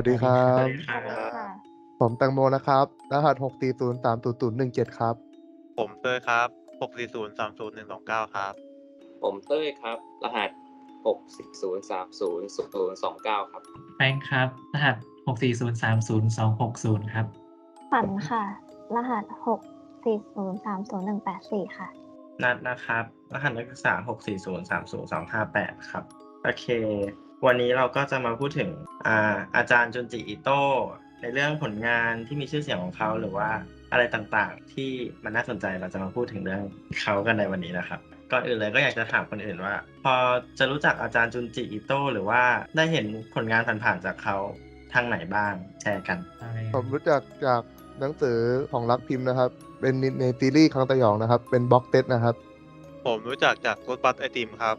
วัสดีครับสวัสดีครับ ค่ะ ผมแตงโมนะครับ รหัส6 4 0 3 0 0 1 7ครับ ผมเตยครับหกสี่ศูนย์สามศูนย์หนึ่งสองเก้าครับ ผมเต้ยครับ รหัส600300029 ครับ แฟรงค์ครับ รหัส 640302260 ครับ ฝันค่ะ รหัสหกสี่ศูนย์สามศูนย์หนึ่งแปดสี่ค่ะ นัดนะครับ รหัสนักศึกษา 6403028ครับ โอเค วันนี้เราก็จะมาพูดถึงอาอาจารย์จุนจิอิโต้ในเรื่องผลงานที่มีชื่อเสียงของเขาหรือว่าอะไรต่างๆ ที่มันน่าสนใจเราจะมาพูดถึงเรื่องเขากันในวันนี้นะครับก่อนอื่นเลยก็อยากจะถามคนอื่นว่า พอจะรู้จักอาจารย์จุนจิอิโต้หรือว่าได้เห็นผลงานผ่านๆจากเขาทางไหนบ้างแชร์กัน ผมรู้จักจากหนังสือของรักพิมพ์นะครับ เป็นในซีรีส์ครั้งตะหยองนะครับ เป็นบล็อกเต็ดนะครับ ผมรู้จักจากรถบัสไอติมครับ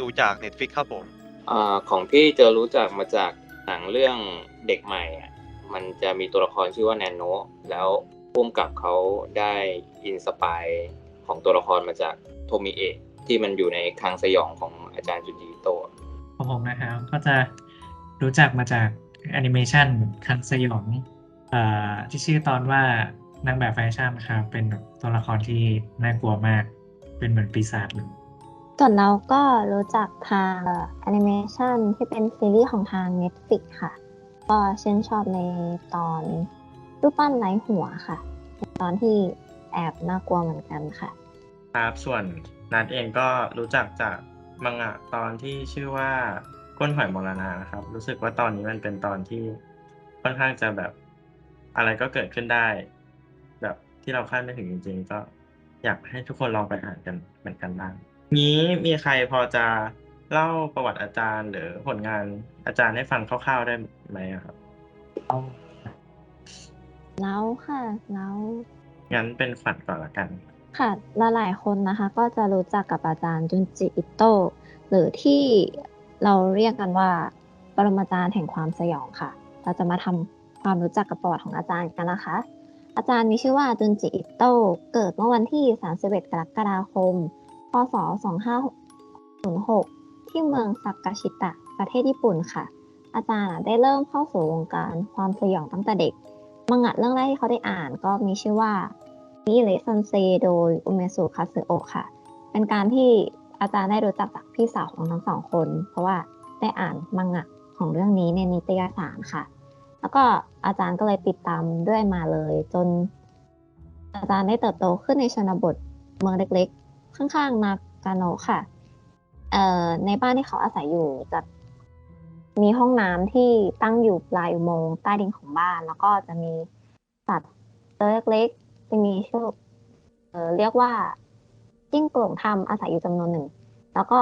ดูจากเน็ตฟิกครับผม อของพี่เจอรู้จักมาจากหนังเรื่องเด็กใหม่อะมันจะมีตัวละครชื่อว่าแนนโนแล้วพุ่มกับเขาได้อินสปายของตัวละครมาจากโทมิเอะที่มันอยู่ในคลังสยองของอาจารย์จุนจิโตะของผมนะครับก็จะรู้จักมาจากแอนิเมชันคันสยองอ่อที่ชื่อตอนว่านางแบบแฟชั่นครับเป็นตัวละครที่น่ากลัวมาก เป็นเหมือนปีศาจเลย ส่วนเราก็รู้จักทางแอนิเมชันที่เป็นซีรีส์ของทาง Netflix ค่ะ ก็ชื่นชอบในตอนรูปปั้นไร้หัวค่ะ ตอนที่แอบน่ากลัวเหมือนกันค่ะ ครับ ส่วนนัดเองก็รู้จักจากมังงะตอนที่ชื่อว่าก้นหอยมรณานะครับ รู้สึกว่าตอนนี้มันเป็นตอนที่ค่อนข้างจะแบบอะไรก็เกิดขึ้นได้ แบบที่เราคาดไม่ถึงจริง ๆ ก็อยากให้ทุกคนลองไปอ่านกันเหมือนกันบ้าง นี้มีใครพอจะเล่าประวัติอาจารย์ หรือผลงานอาจารย์ให้ฟังคร่าวๆได้ไหมอะครับแล้วค่ะแล้วงั้นเป็นขวัญก่อนละกัน ค่ะหลายๆคนนะคะ ก็จะรู้จักกับอาจารย์จุนจิอิโตะหรือที่เราเรียกกันว่า ปรมาจารย์แห่งความสยองค่ะ เราจะมาทำความรู้จักกับประวัติของอาจารย์กันนะคะ อาจารย์มีชื่อว่าจุนจิอิโตะเกิดเมื่อวันที่ 31 กรกฎาคมพ ศ 2506 ที่เมืองซากาชิตะ ประเทศญี่ปุ่นค่ะ อาจารย์ได้เริ่มเข้าสู่วงการความสยองตั้งแต่เด็ก มังงะเรื่องแรกที่เขาได้อ่านก็มีชื่อว่ามิเลซันเซโดยอุเมสุคาสึโอะค่ะ เป็นการที่อาจารย์ได้รู้จักจากพี่สาวของทั้งสองคน เพราะว่าได้อ่านมังงะของเรื่องนี้ในนิตยสารค่ะ แล้วก็อาจารย์ก็เลยติดตามด้วยมาเลย จน อาจารย์ได้เติบโตขึ้นในชนบทเมืองเล็ก ข้างๆนากาโนะค่ะ เอ่อในบ้านที่เขาอาศัยอยู่จะมีห้องน้ำที่ตั้งอยู่ปลายอุโมงค์ใต้ดินของบ้าน แล้วก็จะมีสัตว์ตัวเล็กๆจะมีชื่อเอ่อเรียกว่าจิ้งโกลงทำอาศัยอยู่จำนวนหนึ่ง แล้วก็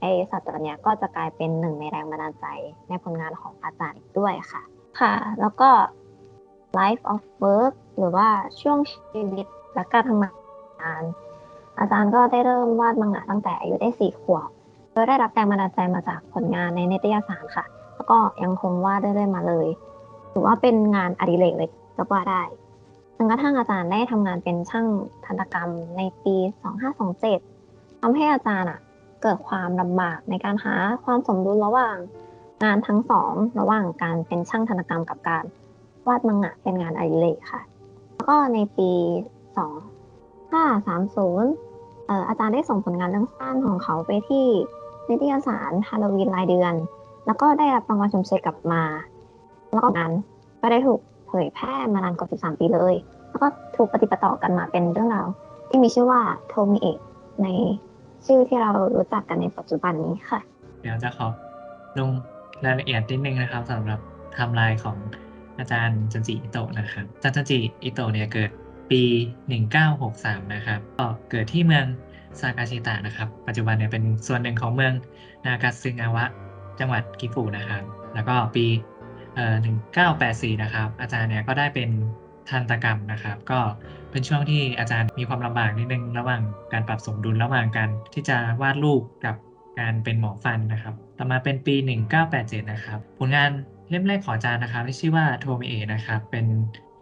ไอสัตว์ตัวเนี้ยก็จะกลายเป็นหนึ่งในแรงบันดาลใจในผลงานของอาจารย์อีกด้วยค่ะ ค่ะ แล้วก็ life of work หรือว่าช่วงชีวิตและการทำงาน อาจารย์ก็ได้เริ่มวาดมังงะตั้งแต่อายุได้สี่ขวบ โดยได้รับแรงบันดาลใจมาจากผลงานในนิตยสารค่ะ แล้วก็ยังคงวาดเรื่อยๆมาเลย ถือว่าเป็นงานอดิเรกเลยก็ว่าได้จนกระทั่งอาจารย์ได้ทำงานเป็นช่างทันตกรรมในปี 2527ทำให้อาจารย์อะเกิดความลำบากในการหาความสมดุลระหว่าง งานทั้งสองระหว่างการเป็นช่างทันกรรมกับการวาดมังงะเป็นงานอดิเรกค่ะ แล้วก็ในปี 2530 อาจารย์ได้ส่งผลงานเรื่องสั้นของเขาไปที่นิตยสารฮาโลวีนรายเดือน แล้วก็ได้รับรางวัลชมเชยกลับมา แล้วก็งานก็ได้ถูกเผยแพร่มานานกว่า 13 ปีเลย แล้วก็ถูกปฏิปต่อกันมาเป็นเรื่องราวที่มีชื่อว่าโทมิเอะในชื่อที่เรารู้จักกันในปัจจุบันนี้ค่ะ เดี๋ยวจะขอลงรายละเอียดนิดนึงนะครับสำหรับไทม์ไลน์ของอาจารย์จันจิอิโตะนะครับอาจารย์จันจิอิโตะเนี่ยเกิด ปี 1963 นะครับก็เกิดที่เมืองซากาชิตะนะครับ ปัจจุบันเนี่ยเป็นส่วนหนึ่งของเมืองนากาซึงาวะ จังหวัดกิฟุนะครับ แล้วก็ปี1984 นะครับ อาจารย์เนี่ยก็ได้เป็นทันตกรรมนะครับ ก็เป็นช่วงที่อาจารย์มีความลำบากนิดนึงระหว่างการปรับสมดุลระหว่างการที่จะวาดรูปกับการเป็นหมอฟันนะครับ ต่อมาเป็นปี 1987 นะครับ ผลงานเล่มแรกของอาจารย์นะครับที่ชื่อว่าโทมิเอะนะครับ เป็น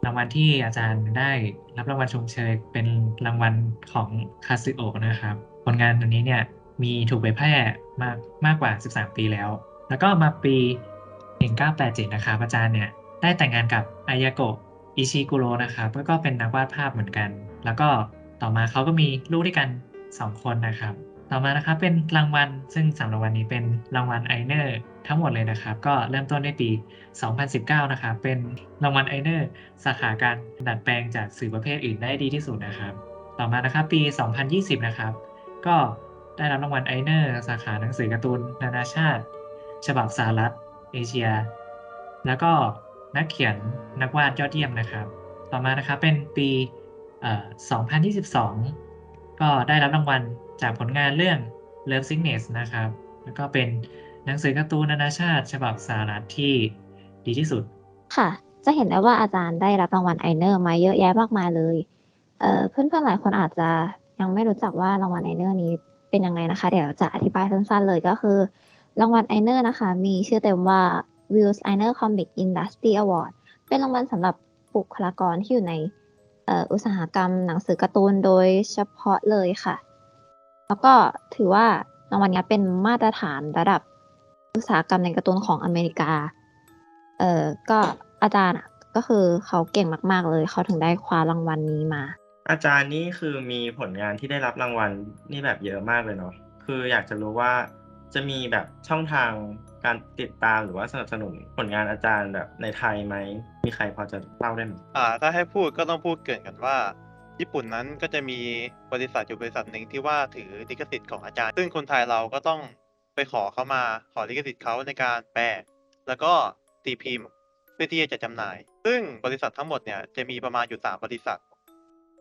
างวัลที่อาจารย์ได้รับรางวัลชมเชยเป็นรางวัลของคาซึโอะนะครับ ผลงานอันนี้เนี่ยมีถูกเผยแพร่มากมากกว่า 13 ปีแล้ว แล้วก็มาปี 1987 นะครับอาจารย์เนี่ยได้แต่งงานกับอายาโกะอิชิกุโรนะครับแล้วก็เป็นนักวาดภาพเหมือนกัน แล้วก็ต่อมาเขาก็มีลูกด้วยกัน 2 คนนะครับ ต่อมานะครับเป็นรางวัลซึ่งสามรางวัลนี้เป็นรางวัลไอเนอร์ทั้งหมดเลยนะครับ ก็เริ่มต้นในปี 2019 นะครับ เป็นรางวัลไอเนอร์สาขาการดัดแปลงจากสื่อประเภทอื่นได้ดีที่สุดนะครับ ต่อมานะครับปี 2020 นะครับ ก็ได้รับรางวัลไอเนอร์สาขาหนังสือการ์ตูนนานาชาติ ฉบับสหรัฐเอเชีย แล้วก็นักเขียนนักวาดยอดเยี่ยมนะครับ ต่อมานะครับเป็นปี 2022 ก็ได้รับรางวัลจากผลงานเรื่อง Love Sickness นะครับ แล้วก็เป็นหนังสือการ์ตูนนานาชาติ ฉบับสหรัฐที่ดีที่สุด ค่ะ จะเห็นได้ว่าอาจารย์ได้รับรางวัลไอเนอร์มาเยอะแยะมากมายเลยเเพื่อนๆหลายคนอาจจะยังไม่รู้จักว่ารางวัลไอเนอร์นี้เป็นยังไงนะคะ เดี๋ยวจะอธิบายสั้นๆเลยก็คือ รางวัลไอเนอร์นะคะ มีชื่อเต็มว่า Wheels Iner Comic Industry Award เป็นรางวัลสำหรับบุคลากรที่อยู่ใน อุตสาหกรรมหนังสือการ์ตูนโดยเฉพาะเลยค่ะ แล้วก็ถือว่ารางวัลนี้เป็นมาตรฐานระดับอุตสาหกรรมในการ์ตูนของอเมริกา เออก็อาจารย์ก็คือเขาเก่งมาก ๆ เลย เขาถึงได้คว้ารางวัลนี้มา อาจารย์นี่คือมีผลงานที่ได้รับรางวัลนี่แบบเยอะมากเลยเนาะ คืออยากจะรู้ว่า จะมีแบบช่องทางการติดตามหรือว่าสนับสนุนผลงานอาจารย์แบบในไทยไหม มีใครพอจะเล่าได้ไหมอ่า ถ้าให้พูดก็ต้องพูดเกินกันว่า ญี่ปุ่นนั้นก็จะมีบริษัทอยู่บริษัทหนึ่งที่ว่าถือลิขสิทธิ์ของอาจารย์ ซึ่งคนไทยเราก็ต้องไปขอเขามาขอลิขสิทธิ์เขาในการแปลแล้วก็ตีพิมพ์เพื่อที่จะจัดจำหน่าย ซึ่งบริษัททั้งหมดเนี่ยจะมีประมาณอยู่สามบริษัท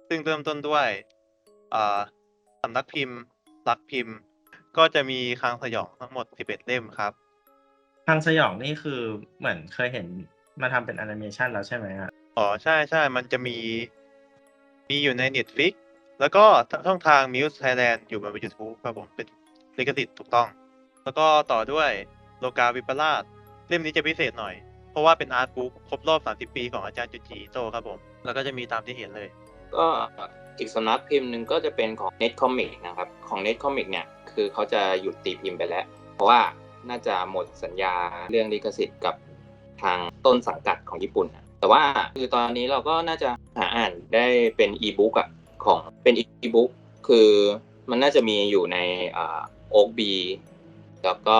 ซึ่งเริ่มต้นด้วยอ่าสำนักพิมพ์รักพิมพ์ ก็จะมีคลังสยองทั้งหมด 11 เล่มครับทางสยองนี่คือเหมือนเคยเห็นมาทำเป็นแอนิเมชันแล้วใช่ไหมอะอ๋อ ใช่ใช่มันจะมี มีอยู่ใน Netflix แล้วก็ช่องทาง Muse Thailand อยู่บน YouTube ครับผมเป็นลิขสิทธิ์ถูกต้อง แล้วก็ต่อด้วยโลกาวิปลาสเล่มนี้จะพิเศษหน่อย เพราะว่าเป็นอาร์ตบุ๊กครบรอบ 30 ปีของอาจารย์จุจิโตครับผม แล้วก็จะมีตามที่เห็นเลย ก็อีกสำนักพิมพ์หนึ่งก็จะเป็นของ Net Comic นะครับ ของ Net Comic เนี่ย คือเขาจะหยุดตีพิมพ์ไปแล้ว เพราะว่าน่าจะหมดสัญญาเรื่องลิขสิทธิ์กับทางต้นสังกัดของญี่ปุ่น แต่ว่าคือตอนนี้เราก็น่าจะหาอ่านได้เป็นอีบุ๊กอะของเป็นอีบุ๊กคือมันน่าจะมีอยู่ในโอ๊กบีแล้วก็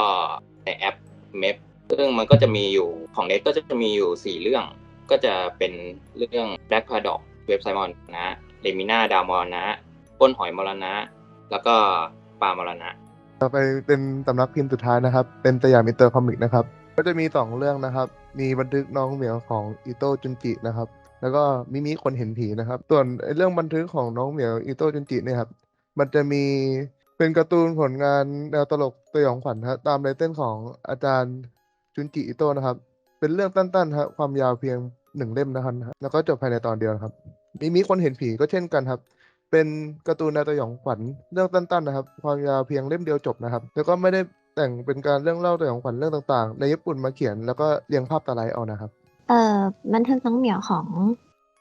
ในแอปเมพซึ่งมันก็จะมีอยู่ของเน็ตก็จะมีอยู่ 4 เรื่อง ก็จะเป็นเรื่อง Black Paradox เว็บไซต์มรณะเลมิน่าดาวมรณะก้นหอยมรณะ แล้วก็ ปามรณะ ต่อไปเป็นสำนักพิมพ์สุดท้ายนะครับ เป็นสยามมิเตอร์คอมิกนะครับ ก็จะมีสองเรื่องนะครับ มีบันทึกน้องเหมียวของอิโตะจุนจินะครับ แล้วก็มิมิคนเห็นผีนะครับ ส่วนเรื่องบันทึกของน้องเหมียวอิโตะจุนจิเนี่ยครับ มันจะมีเป็นการ์ตูนผลงานแนวตลกสยองขวัญครับตามไตเติ้ลของอาจารย์จุนจิอิโตะนะครับ เป็นเรื่องสั้นๆครับความยาวเพียงหนึ่งเล่มนะครับ แล้วก็จบภายในตอนเดียวครับมิมิคนเห็นผีก็เช่นกันครับ เป็นการ์ตูนแนวสยองขวัญเรื่องสั้นๆนะครับ ความยาวเพียงเล่มเดียวจบนะครับ แล้วก็ไม่ได้แต่งเป็นการเรื่องเล่าสยองขวัญเรื่องต่างๆ ในญี่ปุ่นมาเขียนแล้วก็เรียงภาพตาไลท์เอานะครับ เอ่อบันทึกน้องเหมียวของ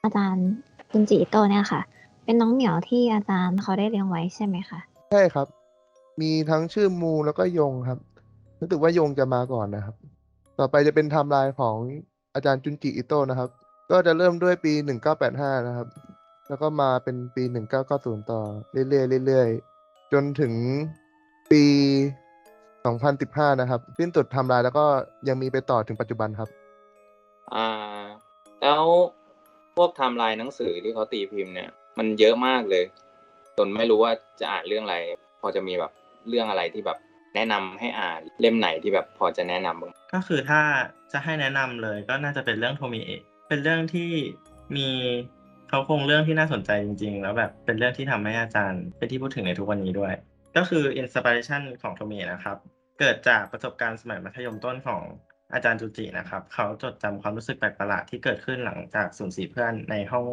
อาจารย์จุนจิอิโตะเนี่ยค่ะ เป็นน้องเหมียวที่อาจารย์เขาได้เลี้ยงไว้ใช่ไหมคะใช่ครับ มีทั้งชื่อมูแล้วก็ยงครับรู้สึกว่ายงจะมาก่อนนะครับ ต่อไปจะเป็นไทม์ไลน์ของอาจารย์จุนจิอิโตะนะครับ ก็จะเริ่มด้วยปี 1985 นะครับ แล้วก็มาเป็นปี 1990 ต่อเรื่อยๆเรื่อยๆ จนถึงปี 2015 นะครับสิ้นสุดไทม์ไลน์แล้วก็ยังมีไปต่อถึงปัจจุบันครับ อ่า แล้วพวกไทม์ไลน์หนังสือที่เขาตีพิมพ์เนี่ย มันเยอะมากเลย จนไม่รู้ว่าจะอ่านเรื่องอะไร พอจะมีแบบเรื่องอะไรที่แบบแนะนำให้อ่านเล่มไหนที่แบบพอจะแนะนำบ้างก็คือถ้าจะให้แนะนำเลยก็น่าจะเป็นเรื่องโทมิเอะเป็นเรื่องที่มี เขาคงเรื่องที่น่าสนใจจริง ๆ แล้วแบบเป็นเรื่องที่ทำให้อาจารย์ เป็นที่พูดถึงในทุกวันนี้ด้วย ก็คืออินสปิเรชันของโทมิเอะนะครับ เกิดจากประสบการณ์สมัยมัธยมต้นของอาจารย์จูจินะครับ เขาจดจำความรู้สึกแปลกประหลาดที่เกิดขึ้นหลังจากสูญเสียเพื่อนในห้อง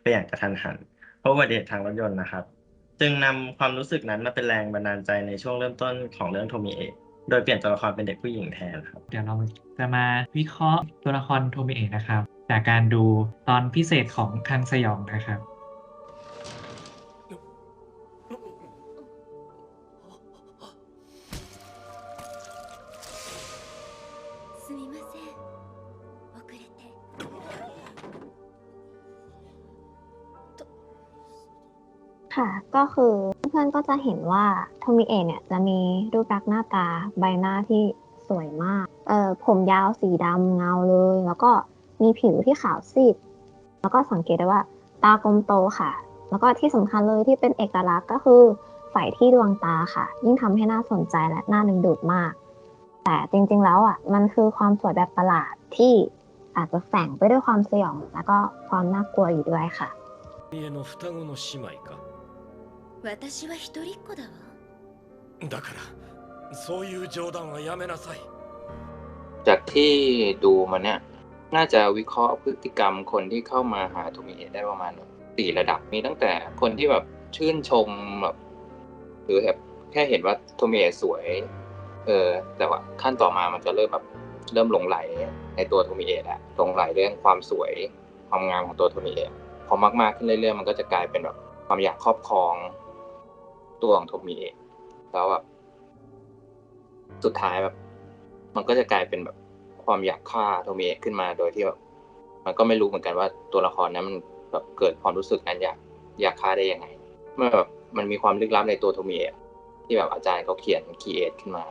ไปอย่างกระทันหันเพราะอุบัติเหตุทางรถยนต์นะครับ จึงนำความรู้สึกนั้นมาเป็นแรงบันดาลใจในช่วงเริ่มต้นของเรื่องโทมิเอะโดยเปลี่ยนตัวละครเป็นเด็กผู้หญิงแทนครับ เดี๋ยวเราจะมาวิเคราะห์ตัวละครโทมิเอะนะครับ จากการดูตอนพิเศษของคังสยองนะครับ ค่ะ ก็คือเพื่อนก็จะเห็นว่าโทมิเอะเนี่ยจะมีรูปลักษณ์หน้าตาใบหน้าที่สวยมาก เอ่อผมยาวสีดำเงาเลย แล้วก็ มีผิวที่ขาวซีด แล้วก็สังเกตได้ว่าตากลมโตค่ะ แล้วก็ที่สำคัญเลยที่เป็นเอกลักษณ์ก็คือไฝที่ดวงตาค่ะ ยิ่งทำให้น่าสนใจและน่าดึงดูดมาก แต่จริงๆแล้วอ่ะมันคือความสวยแบบประหลาดที่อาจจะแฝงไปด้วยความสยอง แล้วก็ความน่ากลัวอยู่ด้วยค่ะ 家の双子の姉妹か私は一人っ子だわだからそういう冗談はやめなさい จากที่ดูมาเนี่ย น่าจะวิเคราะห์พฤติกรรมคนที่เข้ามาหาโทมิเอะได้ประมาณสี่ระดับมีตั้งแต่คนที่แบบชื่นชมแบบหรือแบบแค่เห็นว่าโทมิเอะสวย เออ แต่ว่าขั้นต่อมามันจะเริ่มแบบเริ่มหลงไหลในตัวโทมิเอะแหละหลงไหลเรื่องความสวยความงามของตัวโทมิเอะพอมากๆขึ้นเรื่อยๆมันก็จะกลายเป็นแบบความอยากครอบครองตัวของโทมิเอะแล้วแบบสุดท้ายแบบ มันก็จะกลายเป็นแบบ ความอยากฆ่าโทมิเอะขึ้นมาโดยที่แบบมันก็ไม่รู้เหมือนกันว่าตัวละครนั้นมันแบบเกิดความรู้สึกนั้นอยากอยากฆ่าได้ยังไงเมื่อแบบมันมีความลึกลับในตัวโทมิเอะที่แบบอาจารย์เขาเขียนคีเอทขึ้นมา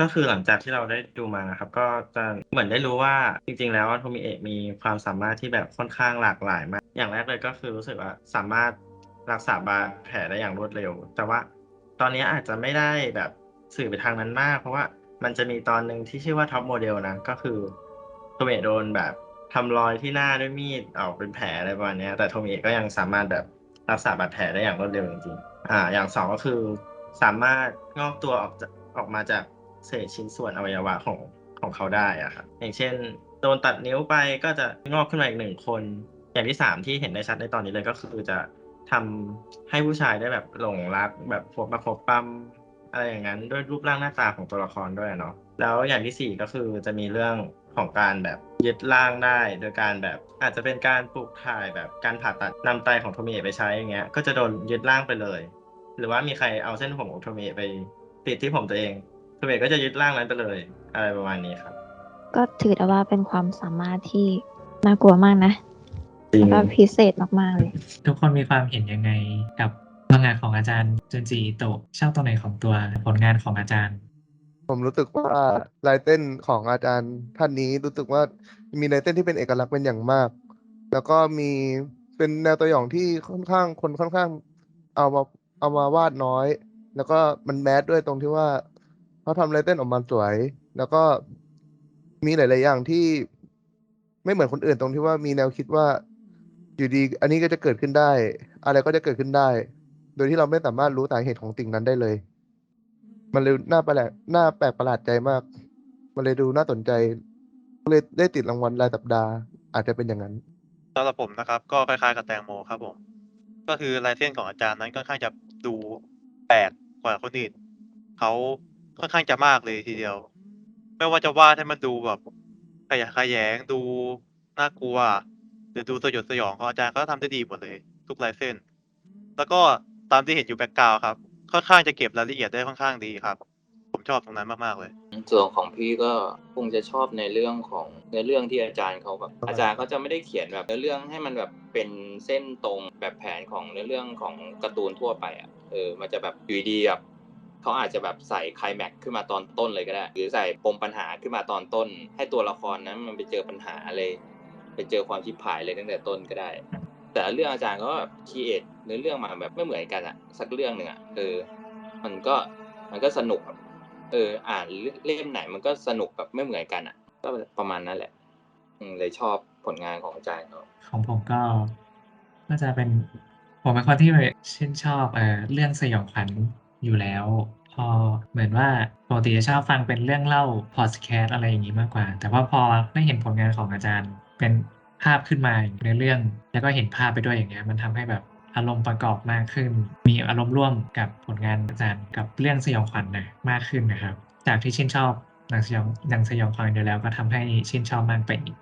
ก็คือหลังจากที่เราได้ดูมานะครับ ก็จะเหมือนได้รู้ว่าจริง ๆ แล้วโทมิเอะมีความสามารถที่แบบค่อนข้างหลากหลายมาก อย่างแรกเลยก็คือรู้สึกว่าสามารถรักษาบาดแผลได้อย่างรวดเร็ว แต่ว่าตอนนี้อาจจะไม่ได้แบบสื่อไปทางนั้นมาก เพราะว่ามันจะมีตอนหนึ่งที่ชื่อว่าท็อปโมเดลนะ ก็คือโทมิเอะโดนแบบทำรอยที่หน้าด้วยมีดออกเป็นแผลอะไรประมาณนี้แต่โทมิเอะก็ยังสามารถแบบรักษาบาดแผลได้อย่างรวดเร็วจริงๆอ่า อย่างสองก็คือสามารถงอกตัวออกจากออกมาจาก เศษชิ้นส่วนอวัยวะของของเขาได้อะครับอย่างเช่น โดนตัดนิ้วไปก็จะงอกขึ้นมาอีกหนึ่งคน อย่างที่สามที่เห็นได้ชัดในตอนนี้เลยก็คือจะทำให้ผู้ชายได้แบบหลงรักแบบพบประคบปั้มอะไรอย่างนั้นด้วยรูปร่างหน้าตาของตัวละครด้วยเนาะแล้วอย่างที่สี่ก็คือจะมีเรื่องของการแบบยึดร่างได้ โดยการแบบอาจจะเป็นการปลูกถ่ายแบบการผ่าตัดนำไตของโทมิเอะไปใช้อย่างเงี้ยก็จะโดนยึดร่างไปเลย หรือว่ามีใครเอาเส้นผมของโทมิเอะไปติดที่ผมตัวเอง โทเมก็จะยึดร่างนั้นไปเลย อะไรประมาณนี้ครับ ก็ถือได้ว่าเป็นความสามารถที่น่ากลัวมากนะจริง แล้วก็พิเศษมากๆเลย ทุกคนมีความเห็นยังไงกับมังงะของอาจารย์จุนจิอิโตะชอบตรงไหนของตัวผลงานของอาจารย์ ผมรู้สึกว่าลายเต้นของอาจารย์ท่านนี้รู้สึกว่ามีลายเต้นที่เป็นเอกลักษณ์เป็นอย่างมาก แล้วก็มีเป็นแนวตัวอย่างที่ค่อนข้างคนค่อนข้าง เอามาเอามาวาดน้อย แล้วก็มันแมสด้วยตรงที่ว่า เขาทำลายเต้นออกมาสวย แล้วก็มีหลาย ๆ อย่างที่ไม่เหมือนคนอื่นตรงที่ว่ามีแนวคิดว่าอยู่ดี อันนี้ก็จะเกิดขึ้นได้ อะไรก็จะเกิดขึ้นได้ โดยที่เราไม่สามารถรู้สาเหตุของสิ่งนั้นได้เลย มันเลยน่าแปลกน่าแปลกประหลาดใจมาก มันเลยดูน่าสนใจเลยได้ติดรางวัลรายสัปดาห์ อาจจะเป็นอย่างนั้นสำหรับผมนะครับ ก็คล้ายๆกับแตงโมครับผม ก็คือลายเส้นของอาจารย์นั้นค่อนข้างจะดูแปลกกว่าคนอื่นเขา ค่อนข้างจะมากเลยทีเดียว ไม่ว่าจะวาดให้มันดูแบบขยะแขยงดูน่ากลัว หรือดูสยดสยองของอาจารย์ก็ทำได้ดีหมดเลย ทุกลายเส้น แล้วก็ตามที่เห็นอยู่แบ็กกราวครับ ค่อนข้างจะเก็บรายละเอียดได้ค่อนข้างดีครับ ผมชอบตรงนั้นมากๆเลย ส่วนของพี่ก็คงจะชอบในเรื่องของในเรื่องที่อาจารย์เขาแบบครับอาจารย์เขาจะไม่ได้เขียนแบบเนื้อเรื่องให้มันแบบเป็นเส้นตรงแบบแผนของเนื้อเรื่องของการ์ตูนทั่วไปอะเออมันจะแบบอยู่ดีๆแบบ เขาอาจจะแบบใส่คลแม็กซ์ขึ้นมาตอนต้นเลยก็ได้ หรือใส่ปมปัญหาขึ้นมาตอนต้น ให้ตัวละครนั้นมันไปเจอปัญหาเลย ไปเจอความชิบหายเลยตั้งแต่ต้นก็ได้ แต่เรื่องอาจารย์ก็แบบคีเอทเนื้อเรื่องมาแบบไม่เหมือนกันอะสักเรื่องหนึ่งอะเออ มันก็มันก็สนุกอะเออ อ่านเล่มไหนมันก็สนุกแบบไม่เหมือนกันอะก็ประมาณนั้นแหละเลยชอบผลงานของอาจารย์เขาของผมก็ก็จะเป็นผมเป็นคนที่ชื่นชอบเอ่อเรื่องสยองขวัญ อยู่แล้วพอเหมือนว่าปกติจะชอบฟังเป็นเรื่องเล่าพอดแคสต์อะไรอย่างนี้มากกว่า แต่ว่าพอได้เห็นผลงานของอาจารย์ เป็นภาพขึ้นมาในเรื่อง แล้วก็เห็นภาพไปด้วยอย่างเงี้ยมันทำให้แบบอารมณ์ประกอบมากขึ้น มีอารมณ์ร่วมกับผลงานอาจารย์กับเรื่องสยองขวัญนะมากขึ้นนะครับ จากที่ชื่นชอบหนังสยองหนังสยองขวัญอยู่แล้วก็ทำให้ชื่นชอบมากไปอีก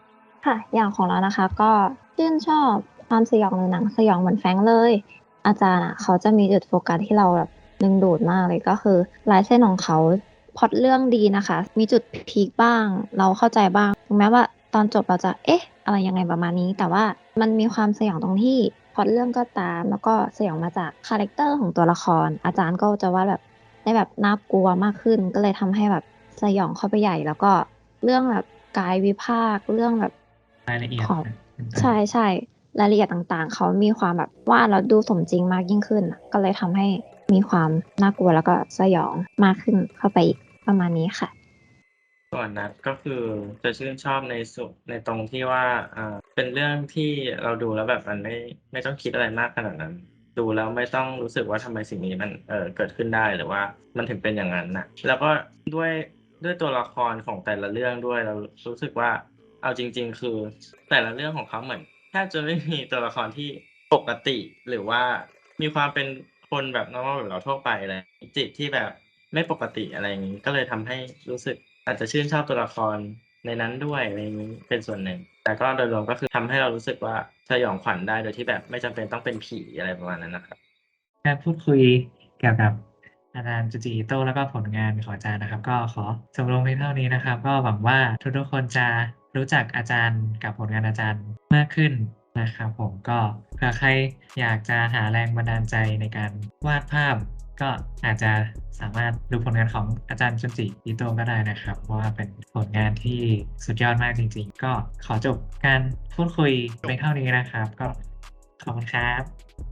ค่ะ อย่างของเรานะคะก็ชื่นชอบความสยองหรือหนังสยองเหมือนแฟงเลย อาจารย์อะเขาจะมีจุดโฟกัสที่เราแบบ ดึงดูดมากเลยก็คือลายเส้นของเขาพล็อตเรื่องดีนะคะ มีจุดพีคบ้าง เราเข้าใจบ้างถึงแม้ว่าตอนจบเราจะเอ๊ะ อะไรยังไงประมาณนี้ แต่ว่ามันมีความสยองตรงที่พล็อตเรื่องก็ตาม แล้วก็สยองมาจากคาแรคเตอร์ของตัวละคร อาจารย์ก็จะว่าแบบได้แบบน่ากลัวมากขึ้น ก็เลยทำให้แบบสยองเข้าไปใหญ่ แล้วก็เรื่องแบบกายวิภาคเรื่องแบบรายละเอียดของนะใช่ใช่รายละเอียดต่างๆ เขามีความแบบว่าเราดูสมจริงมากยิ่งขึ้นน่ะก็เลยทำให้ มีความน่ากลัวแล้วก็สยองมากขึ้นเข้าไปอีกประมาณนี้ค่ะ ส่วนนัดก็คือจะชื่นชอบในสุในตรงที่ว่าอ่าเป็นเรื่องที่เราดูแล้วแบบมันไม่ไม่ต้องคิดอะไรมากขนาดนั้น ดูแล้วไม่ต้องรู้สึกว่าทำไมสิ่งนี้มันเออเกิดขึ้นได้หรือว่ามันถึงเป็นอย่างนั้นนะแล้วก็ด้วยด้วยตัวละครของแต่ละเรื่องด้วยเรารู้สึกว่าเอาจริง ๆ คือแต่ละเรื่องของเขาเหมือนแทบจะไม่มีตัวละครที่ปกติหรือว่ามีความเป็น คนแบบ normal แบบเราทั่วไปเลยจิตที่แบบไม่ปกติอะไรอย่างนี้ ก็เลยทำให้รู้สึกอาจจะชื่นชอบตัวละครในนั้นด้วยอะไรอย่างนี้เป็นส่วนหนึ่ง แต่ก็โดยรวมก็คือทำให้เรารู้สึกว่าสยองขวัญได้โดยที่แบบไม่จำเป็นต้องเป็นผีอะไรประมาณนั้นนะครับการพูดคุยเกี่ยวกับอาจารย์จูจิอิโต้แล้วก็ผลงานของอาจารย์นะครับ ก็ขอจบลงเพียงเท่านี้นะครับ ก็หวังว่าทุกๆคนจะรู้จักอาจารย์กับผลงานอาจารย์มากขึ้น นะครับผมก็เผื่อใครอยากจะหาแรงบันดาลใจในการวาดภาพ ก็อาจจะสามารถดูผลงานของอาจารย์จุนจิอิโต้ก็ได้นะครับ เพราะว่าเป็นผลงานที่สุดยอดมากจริง ๆ ก็ขอจบการพูดคุยเพียงเท่านี้นะครับ ก็ขอบคุณครับ